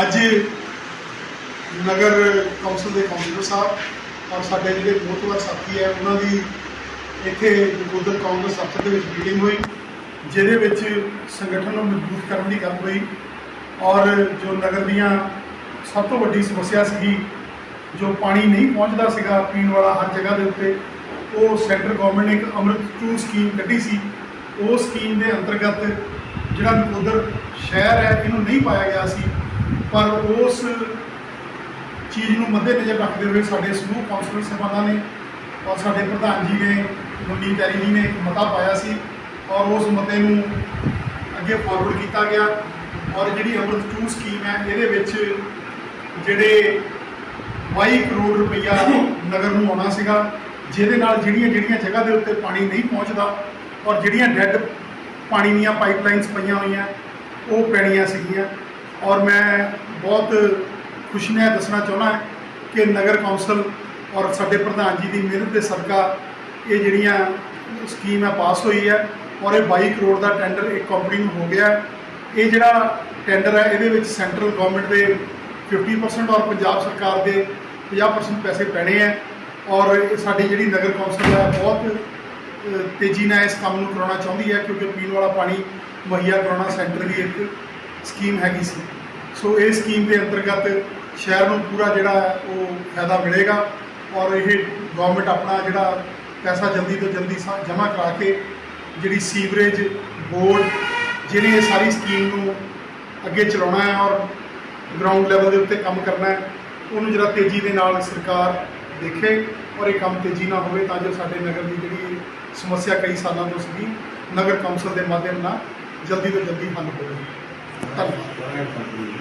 ਅੱਜ ਨਗਰ ਕੌਂਸਲ ਦੇ ਕੌਂਸਲਰ ਸਾਹਿਬ ਔਰ ਸਾਡੇ ਜਿਹੜੇ ਮੋਤਵਰ ਸਾਥੀ ਹੈ, ਉਹਨਾਂ ਦੀ ਇੱਥੇ ਨਕੋਦਰ ਕਾਂਗਰਸ ਦਫ਼ਤਰ ਦੇ ਵਿੱਚ ਮੀਟਿੰਗ ਹੋਈ, ਜਿਹਦੇ ਵਿੱਚ ਸੰਗਠਨ ਨੂੰ ਮਜ਼ਬੂਤ ਕਰਨ ਦੀ ਗੱਲ ਹੋਈ ਔਰ ਜੋ ਨਗਰ ਦੀਆਂ ਸਭ ਤੋਂ ਵੱਡੀ ਸਮੱਸਿਆ ਸੀਗੀ, ਜੋ ਪਾਣੀ ਨਹੀਂ ਪਹੁੰਚਦਾ ਸੀਗਾ ਪੀਣ ਵਾਲਾ ਹਰ ਜਗ੍ਹਾ ਦੇ ਉੱਤੇ, ਉਹ ਸੈਂਟਰ ਗਵਰਨਮੈਂਟ ਨੇ ਇੱਕ ਅੰਮ੍ਰਿਤ ਟੂ ਸਕੀਮ ਕੱਢੀ ਸੀ। ਉਹ ਸਕੀਮ ਦੇ ਅੰਤਰਗਤ ਜਿਹੜਾ ਨਕੋਦਰ ਸ਼ਹਿਰ ਹੈ, ਇਹਨੂੰ ਨਹੀਂ ਪਾਇਆ ਗਿਆ ਸੀ। ਪਰ ਉਸ ਚੀਜ਼ ਨੂੰ ਮੱਦੇਨਜ਼ਰ ਰੱਖਦੇ ਹੋਏ ਸਾਡੇ ਸਮੂਹ ਕਾਉਂਸਲਰ ਸਭਾਵਾਂ ਨੇ ਔਰ ਸਾਡੇ ਪ੍ਰਧਾਨ ਜੀ ਨੇ, ਮੁੰਨੀ ਪਿਆਰੀ ਜੀ ਨੇ ਇੱਕ ਮਤਾ ਪਾਇਆ ਸੀ ਔਰ ਉਸ ਮਤੇ ਨੂੰ ਅੱਗੇ ਫਾਰਵਰਡ ਕੀਤਾ ਗਿਆ ਔਰ ਜਿਹੜੀ ਅੰਮ੍ਰਿਤ 2 ਸਕੀਮ ਹੈ, ਇਹਦੇ ਵਿੱਚ ਜਿਹੜੇ 22 ਕਰੋੜ ਰੁਪਈਆ ਨਗਰ ਨੂੰ ਆਉਣਾ ਸੀਗਾ, ਜਿਹਦੇ ਨਾਲ ਜਿਹੜੀਆਂ ਜਿਹੜੀਆਂ ਜਗ੍ਹਾ ਦੇ ਉੱਤੇ ਪਾਣੀ ਨਹੀਂ ਪਹੁੰਚਦਾ ਔਰ ਜਿਹੜੀਆਂ ਡੈੱਡ ਪਾਣੀ ਦੀਆਂ ਪਾਈਪਲਾਈਨਸ ਪਈਆਂ ਹੋਈਆਂ, ਉਹ ਪੈਣੀਆਂ ਸੀਗੀਆਂ। ਔਰ ਮੈਂ ਬਹੁਤ ਖੁਸ਼ੀ ਨਾਲ ਦੱਸਣਾ ਚਾਹੁੰਦਾ ਕਿ ਨਗਰ ਕੌਂਸਲ ਔਰ ਸਾਡੇ ਪ੍ਰਧਾਨ ਜੀ ਦੀ ਮਿਹਨਤ ਦੇ ਸਦਕਾ ਇਹ ਜਿਹੜੀਆਂ ਸਕੀਮ ਹੈ ਪਾਸ ਹੋਈ ਹੈ ਔਰ ਇਹ 22 ਕਰੋੜ ਦਾ ਟੈਂਡਰ ਇੱਕ ਕੰਪਨੀ ਨੂੰ ਹੋ ਗਿਆ ਇਹ ਜਿਹੜਾ ਟੈਂਡਰ ਹੈ, ਇਹਦੇ ਵਿੱਚ ਸੈਂਟਰਲ ਗਵਰਨਮੈਂਟ ਦੇ 50% ਔਰ ਪੰਜਾਬ ਸਰਕਾਰ ਦੇ 50% ਪੈਸੇ ਪੈਣੇ ਹੈ ਔਰ ਸਾਡੀ ਜਿਹੜੀ ਨਗਰ ਕੌਂਸਲ ਹੈ, ਬਹੁਤ ਤੇਜ਼ੀ ਨਾਲ ਇਸ ਕੰਮ ਨੂੰ ਕਰਾਉਣਾ ਚਾਹੁੰਦੀ ਹੈ ਕਿਉਂਕਿ ਪੀਣ ਵਾਲਾ ਪਾਣੀ ਮੁਹੱਈਆ ਕਰਾਉਣਾ ਸੈਂਟਰ ਦੀ ਇੱਕ ਸਕੀਮ ਹੈਗੀ ਸੀ। ਸੋ ਇਹ ਸਕੀਮ ਦੇ ਅੰਤਰਗਤ ਸ਼ਹਿਰ ਨੂੰ ਪੂਰਾ ਜਿਹੜਾ ਉਹ ਫਾਇਦਾ ਮਿਲੇਗਾ ਔਰ ਇਹ ਗਵਰਨਮੈਂਟ ਆਪਣਾ ਜਿਹੜਾ ਪੈਸਾ ਜਲਦੀ ਤੋਂ ਜਲਦੀ ਜਮ੍ਹਾਂ ਕਰਾ ਕੇ ਜਿਹੜੀ ਸੀਵਰੇਜ ਬੋਰਡ ਜਿਹੜੀ ਇਹ ਸਾਰੀ ਸਕੀਮ ਨੂੰ ਅੱਗੇ ਚਲਾਉਣਾ ਹੈ ਔਰ ਗਰਾਊਂਡ ਲੈਵਲ ਦੇ ਉੱਤੇ ਕੰਮ ਕਰਨਾ ਹੈ, ਉਹਨੂੰ ਜਿਹੜਾ ਤੇਜ਼ੀ ਦੇ ਨਾਲ ਸਰਕਾਰ ਦੇਖੇ ਔਰ ਇਹ ਕੰਮ ਤੇਜ਼ੀ ਨਾਲ ਹੋਵੇ ਤਾਂ ਜੋ ਸਾਡੇ ਨਗਰ ਦੀ ਜਿਹੜੀ ਸਮੱਸਿਆ ਕਈ ਸਾਲਾਂ ਤੋਂ ਸੀਗੀ, ਨਗਰ ਕੌਂਸਲ ਦੇ ਮਾਧਿਅਮ ਨਾਲ ਜਲਦੀ ਤੋਂ ਜਲਦੀ ਹੱਲ ਹੋਵੇ। ధన్యవాదాలు